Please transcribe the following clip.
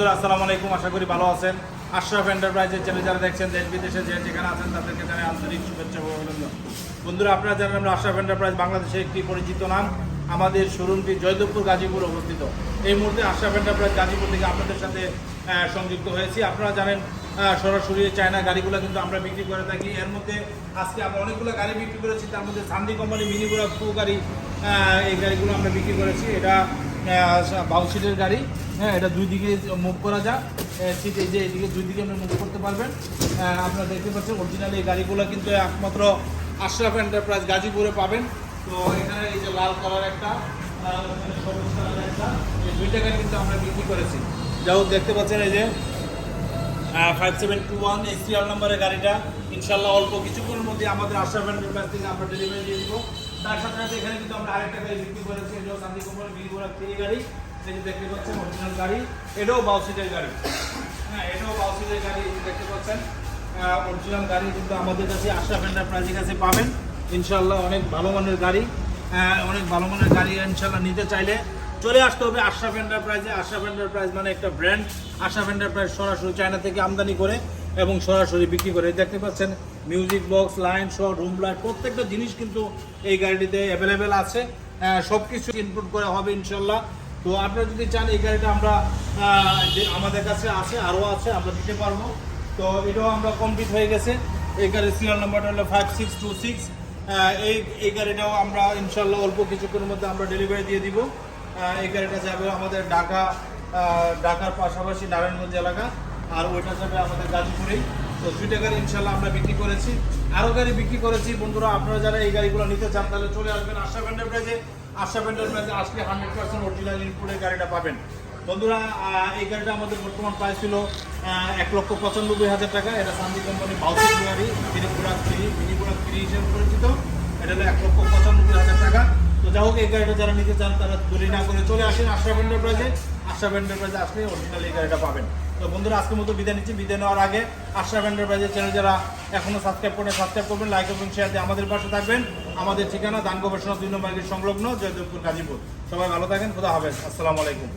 বন্ধুরা আসসালামু আলাইকুম, আশা করি ভালো আছেন। আশরাফ এন্টারপ্রাইজের চ্যানেল যারা দেখছেন, দেশ বিদেশে যে যেখানে আছেন, তাদেরকে জানাই আন্তরিক শুভেচ্ছা অভিনন্দন। বন্ধুরা, আপনারা জানেন আমরা আশরাফ এন্টারপ্রাইজ বাংলাদেশের একটি পরিচিত নাম, আমাদের শোরুমটি জয়দেবপুর গাজীপুর অবস্থিত। এই মুহূর্তে আশরাফ এন্টারপ্রাইজ গাজীপুর থেকে আপনাদের সাথে সংযুক্ত হয়েছি। আপনারা জানেন সরাসরি চায়না গাড়িগুলো কিন্তু আমরা বিক্রি করে থাকি। এর মধ্যে আজকে আমরা অনেকগুলো গাড়ি বিক্রি করেছি। তার মধ্যে সান্দি কোম্পানি মিনি বুড়া টু গাড়ি এই গাড়িগুলো আমরা বিক্রি করেছি। এটা বাউ সিটের গাড়ি। হ্যাঁ এটা দুই দিকে মুভ করা যায় সিট এই যে এদিকে দুই দিকে আপনি মুভ করতে পারবেন। আপনারা দেখতে পাচ্ছেন অরিজিনাল এই গাড়িগুলো কিন্তু একমাত্র আশরাফ এন্টারপ্রাইজ গাজীপুরে পাবেন। তো এখানে এই যে লাল কালার একটা সবুজ কালার একটা, এই দুইটা গাড়ি কিন্তু আমরা বিক্রি করেছি। যাই হোক, দেখতে পাচ্ছেন এই যে ফাইভ সেভেন টু ওয়ান এই নাম্বারের গাড়িটা। ইনশাল্লাহ অল্প কিছুক্ষণের মধ্যে আমাদের আশরাফ এন্টারপ্রাইজ থেকে আমরা ডেলিভারি দিয়ে দিব। তার সাথে সাথে এখানে কিন্তু আমরা আরেকটা গাড়ি বিক্রি করেছি এটাও শান্তি বিক্রি করা থ্রি গাড়ি। যে দেখতে পাচ্ছেন অরিজিনাল গাড়ি। এটাও বাউসিটের গাড়ি। হ্যাঁ এটাও বাউসিটের গাড়ি দেখতে পাচ্ছেন। অরিজিনাল গাড়ি কিন্তু আমাদের কাছে, আশরাফ এন্টারপ্রাইজের কাছে পাবেন। ইনশাল্লাহ অনেক ভালো মানের গাড়ি। অনেক ভালো মানের গাড়ি ইনশাল্লাহ নিতে চাইলে চলে আসতে হবে আশরাফ এন্টারপ্রাইজে আশরাফ এন্টারপ্রাইজ মানে একটা ব্র্যান্ড আশরাফ এন্টারপ্রাইজ সরাসরি চায়না থেকে আমদানি করে এবং সরাসরি বিক্রি করে। দেখতে পাচ্ছেন music box line shot room light প্রত্যেকটা জিনিস কিন্তু এই গাড়িটিতে অ্যাভেলেবেল আছে। সব কিছু ইনপুট করা হবে ইনশাল্লাহ। তো আপনারা যদি চান, এই গাড়িটা আমরা আমাদের কাছে আছে, আরও আছে, আমরা দিতে পারব। তো এটাও আমরা কমপ্লিট হয়ে গেছে। এই গাড়ির সিরিয়াল নাম্বারটা হলো ফাইভ সিক্স টু সিক্স এই এই গাড়িটাও আমরা ইনশাল্লাহ অল্প কিছুক্ষণের মধ্যে আমরা ডেলিভারি দিয়ে দিব। এই গাড়িটা যাবে আমাদের ঢাকা ঢাকার পাশাপাশি নারায়ণগঞ্জ এলাকা। আর ওইটা যাবে আমাদের গাজীপুরেই। তো দুইটা গাড়ি ইনশাল্লাহ আমরা বিক্রি করেছি। আরও গাড়ি বিক্রি করেছি। বন্ধুরা, আপনারা যারা এই গাড়িগুলো নিতে চান, তাহলে চলে আসবেন আশা এন্টারপ্রাইজে আশা এন্টারপ্রাইজে আসলে হান্ড্রেড পার্সেন্ট অরিজিনাল ইনপুটের গাড়িটা পাবেন। বন্ধুরা এই গাড়িটা আমাদের বর্তমান প্রাইস ছিল এক লক্ষ পঁচানব্বই হাজার টাকা। এটা সান্দি কোম্পানি বাউসিক গাড়ি product three mini product three হিসেবে পরিচিত। এটা হলো এক লক্ষ পঁচানব্বই হাজার টাকা। তো যাই হোক, এই গাড়িটা যারা নিতে চান, তারা দেরি না করে চলে আসেন আশরাফ এন্টারপ্রাইজে আশরাফ এন্টারপ্রাইজে আসলে অরিজিনাল এই গাড়িটা পাবেন। তো বন্ধুরা, আজকের মতো বিদায় নিচ্ছি। বিদায় নেওয়ার আগে আশরাফ এন্টারপ্রাইজের চ্যানেল যারা এখনও সাবস্ক্রাইব করেন সাবস্ক্রাইব করবেন লাইক এবং শেয়ার দিয়ে আমাদের পাশে থাকবেন। আমাদের ঠিকানা দান গবেষণা দুই নম্বর সংলগ্ন জয়দেবপুর গাজীপুর। সবাই ভালো থাকেন, খোদা হবেন আসসালামু আলাইকুম।